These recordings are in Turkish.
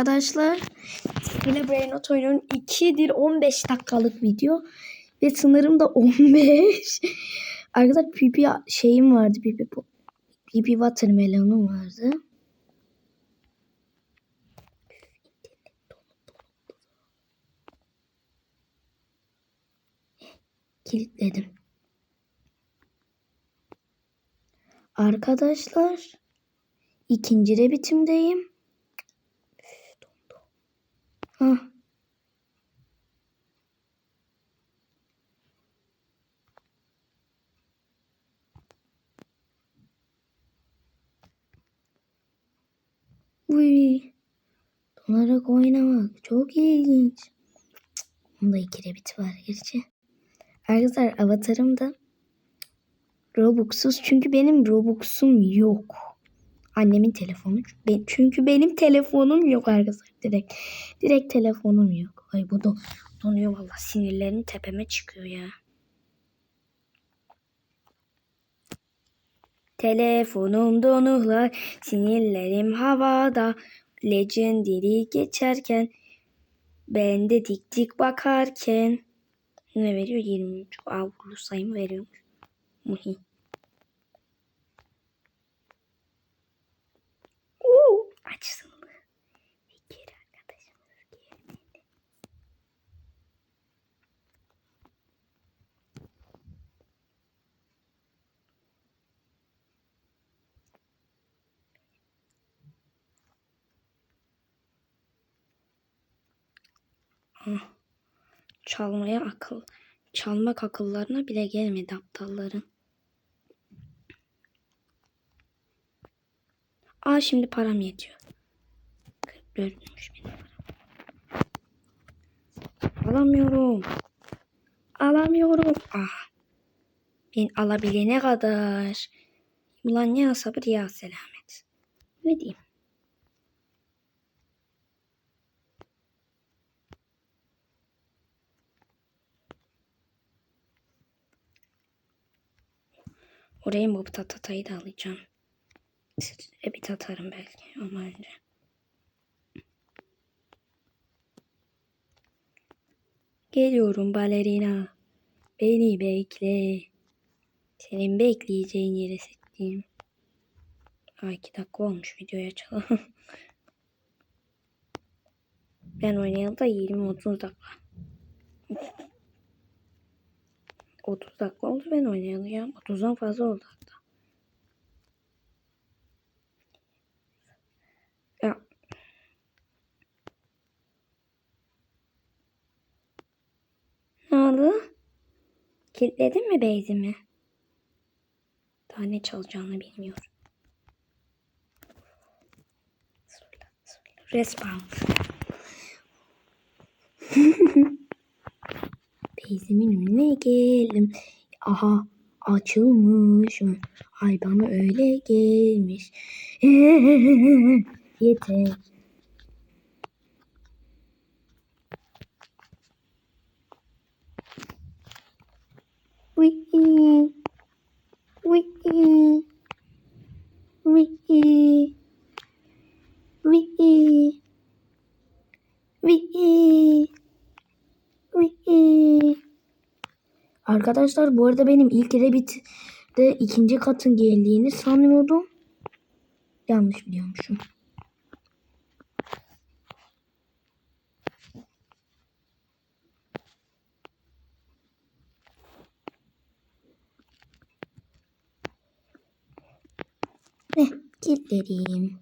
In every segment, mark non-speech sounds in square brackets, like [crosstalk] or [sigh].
Arkadaşlar yine Brainot oynuyorum. 2'dir 15 dakikalık video. Ve sınırım da 15. [laughs] Arkadaşlar pipi şeyim vardı. Pipi, pipi watermelon'um vardı. Kilitledim. Arkadaşlar ikinci rebitimdeyim. Hah. Uy. Donarak oynamak çok ilginç. Bunda iki rebit var gerçi. Arkadaşlar avatarım da Robux'suz çünkü benim Robux'um yok. Annemin telefonu. Çünkü benim telefonum yok arkadaşlar. Direkt direkt telefonum yok. Ay bu da donuyor valla sinirlerim tepeme çıkıyor ya. Telefonum donuklar, sinirlerim havada. Legendary geçerken ben de dik dik bakarken ne veriyor? 23 avlu sayımı veriyormuş. Muhi. Oo, açsın. Bir kere arkadaşımız gelmedi. Ah, Çalmaya akıl, çalmak akıllarına bile gelmedi aptalların. Aa şimdi param yetiyor. 44'müş benim param. Alamıyorum. Alamıyorum. Ah. Ben alabilene kadar. Ulan ya sabır ya selamet. Ne diyeyim? Oraya mob tatatayı da alacağım. Size bir tatarım belki ama önce. Geliyorum balerina. Beni bekle. Senin bekleyeceğin yere seçtiğim. Ay iki dakika olmuş videoyu açalım. [laughs] ben oynayalı da 20-30 dakika. 30 dakika oldu ben oynayalı ya. 30'dan fazla oldu hatta. Ya. Ne oldu? Kilitledin mi base'imi? Daha ne çalacağını bilmiyorum. Respawn. [laughs] Base'imin önüne geldim. Aha açılmış. Ay bana öyle gelmiş. [laughs] Yeter. Wee. Wee. Wee. Wee. Wee. Wee. Arkadaşlar bu arada benim ilk Rabbit'de ikinci katın geldiğini sanıyordum. Yanlış biliyormuşum. Heh, kilitledim.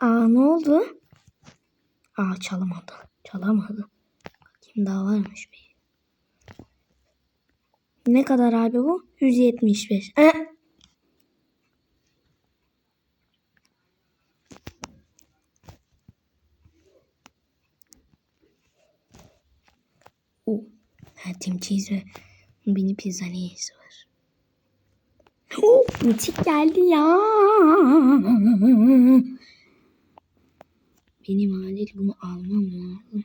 Aa ne oldu? Aa çalamadı. Çalamadı. Kim daha varmış be. Ne kadar abi bu? 175. Eh. Oh. Tim Cheese ve Beni pizzaniyesi var. Oh, mitik geldi ya. Benim acil bunu almam lazım.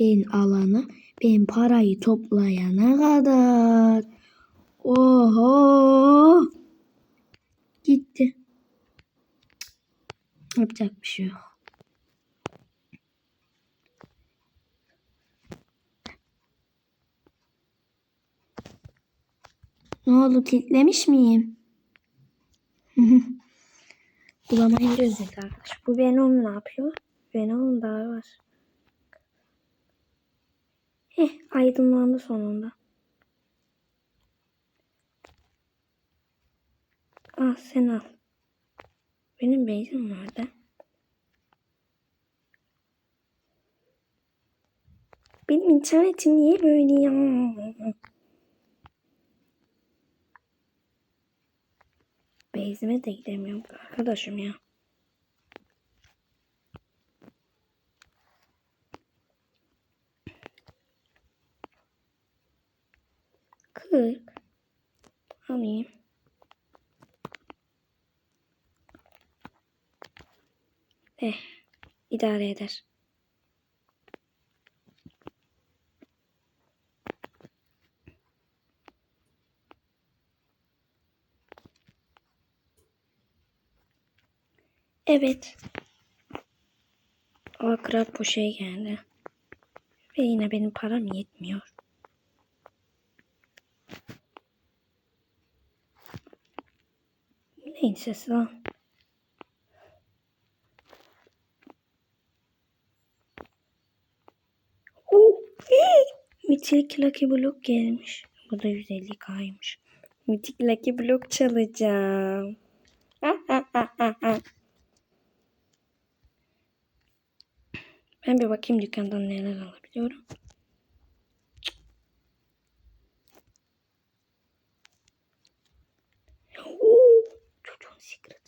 Ben alanı, ben parayı toplayana kadar. Oho. Gitti. Yapacak bir şey yok. Ne oldu kilitlemiş miyim? [laughs] Bulamayınca üzüldü arkadaş. Bu Venom ne yapıyor? Venom daha var. Heh aydınlandı sonunda. Al sen al. Benim beyzim nerede? Benim internetim niye böyle ya? Beyzime de gidemiyorum arkadaşım ya. Kırk. Alayım. Eh, idare eder. Evet. O akrap bu şey geldi. Ve yine benim param yetmiyor. Neyin sesi lan? Oh, Mitik Lucky Block gelmiş. Bu da 150 kaymış. Mitik Lucky Block çalacağım. Ben bir bakayım dükkandan neler alabiliyorum. Oo, çocuğun secret'ı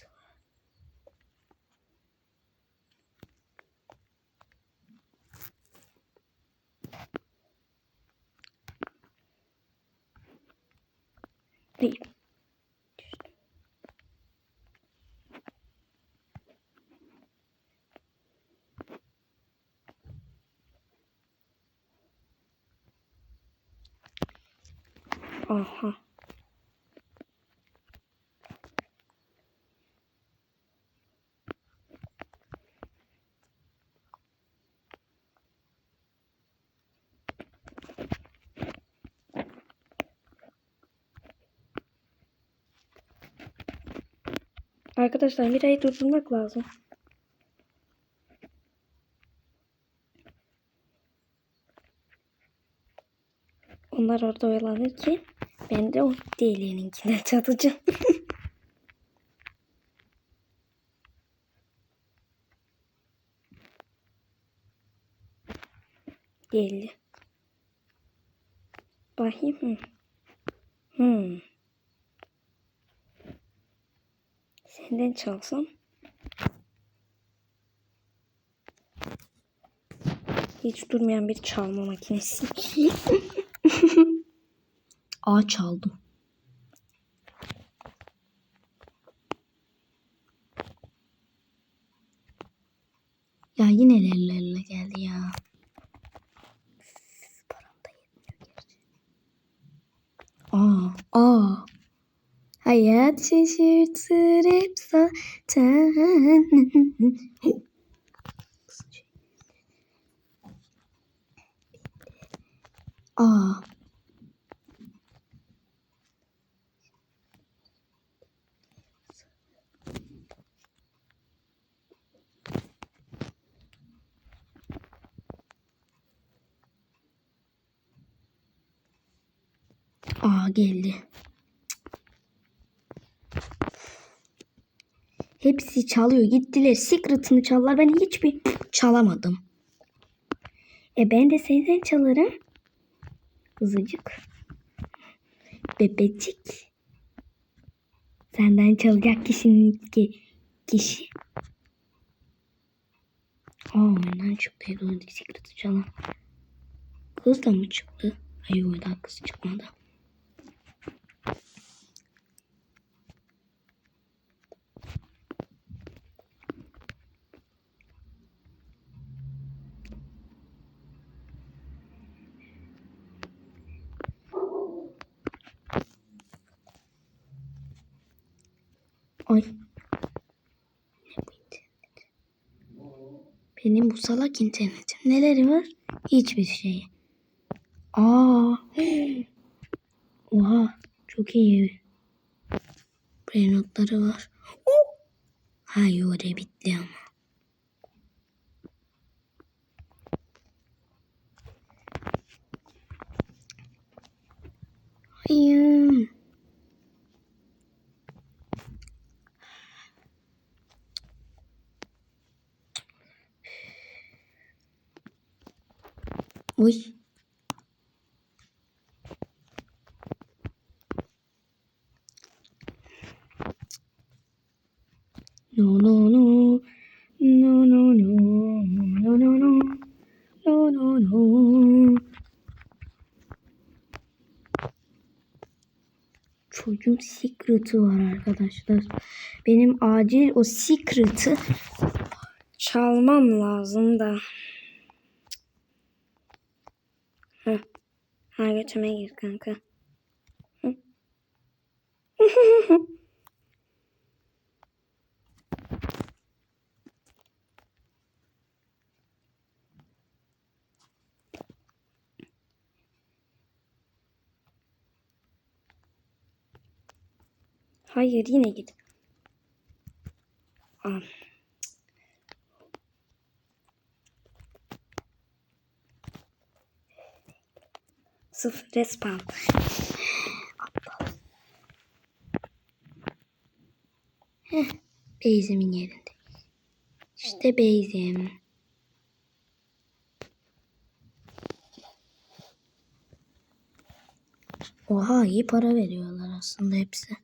Değil. Aha. Arkadaşlar Mira'yı durdurmak lazım. Onlar orada oyalanırken ben de o diğerlerinkine çatacağım. [laughs] Geldi. Bakayım. Hmm. Senden çalsam. Hiç durmayan bir çalma makinesi. [laughs] Aa çaldım. Ya yine ellerle geldi ya. Param da. Aa, aa. Hayat şaşırtır hep zaten. [laughs] Aa. Aa geldi. Hepsi çalıyor. Gittiler. Secret'ını çaldılar. Ben hiçbir çalamadım. E ben de senden çalarım. Kızıcık. Bebecik. Senden çalacak kişinin ki, kişi. Aa oyundan çıktı. Secret'ı çalan. Kız da mı çıktı? Hayır oyundan kız çıkmadı. Ay. Ne bu internet? Benim bu salak internetim. Neleri var? Hiçbir şey. Aa. Oha. Çok iyi. Buraya notları var. Oh. Hayır oraya bitti ama. Hayır. Uy. No no no. No no no. No no no. No no no. Çocuğun secret'ı var arkadaşlar. Benim acil o secret'ı çalmam lazım da. Heh. Ha götüme gir kanka. Hı. [laughs] Hayır yine git. Aa. Sıfır respawn. Aptal. Heh, Beyzim'in yerinde. İşte Beyzim. Oha iyi para veriyorlar aslında hepsi.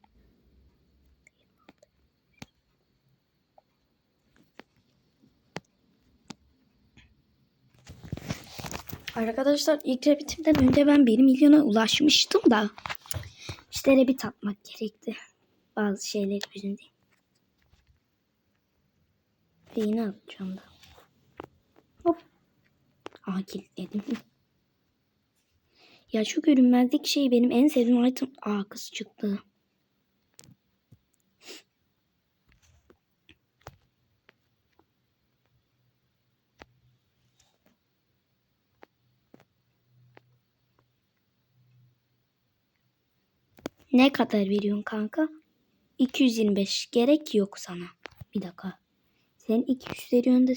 Arkadaşlar ilk rebitimden önce ben 1 milyona ulaşmıştım da işte rebit atmak gerekti. Bazı şeyler yüzünden. Ve yine atacağım da. Hop. Aa kilitledim. Ya şu görünmezlik şey benim en sevdiğim item. Aa kız çıktı. Ne kadar veriyorsun kanka? 225. Gerek yok sana. Bir dakika. Sen 200 veriyorsun da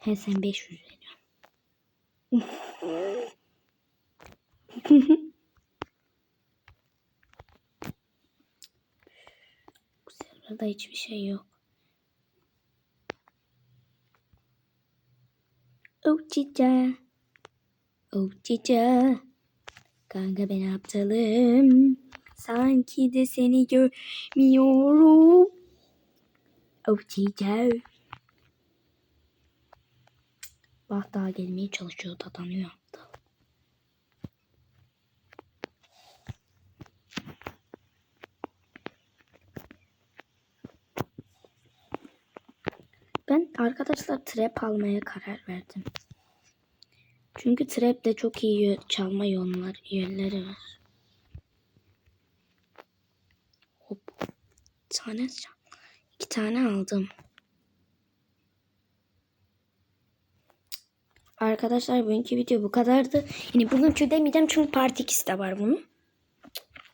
he sen 500 veriyorsun. [laughs] Bu sırada hiçbir şey yok. Oh cica. Oh cica. Kanka ben aptalım. Sanki de seni görmüyorum. Oh cica. Bak daha gelmeye çalışıyor dadanıyor aptal. Ben arkadaşlar trap almaya karar verdim. Çünkü trap de çok iyi çalma yollar, yolları var. Hop. Bir tane iki tane aldım. Arkadaşlar bugünkü video bu kadardı. Yine bugünkü demeyeceğim çünkü part 2'si de var bunun.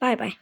Bay bay.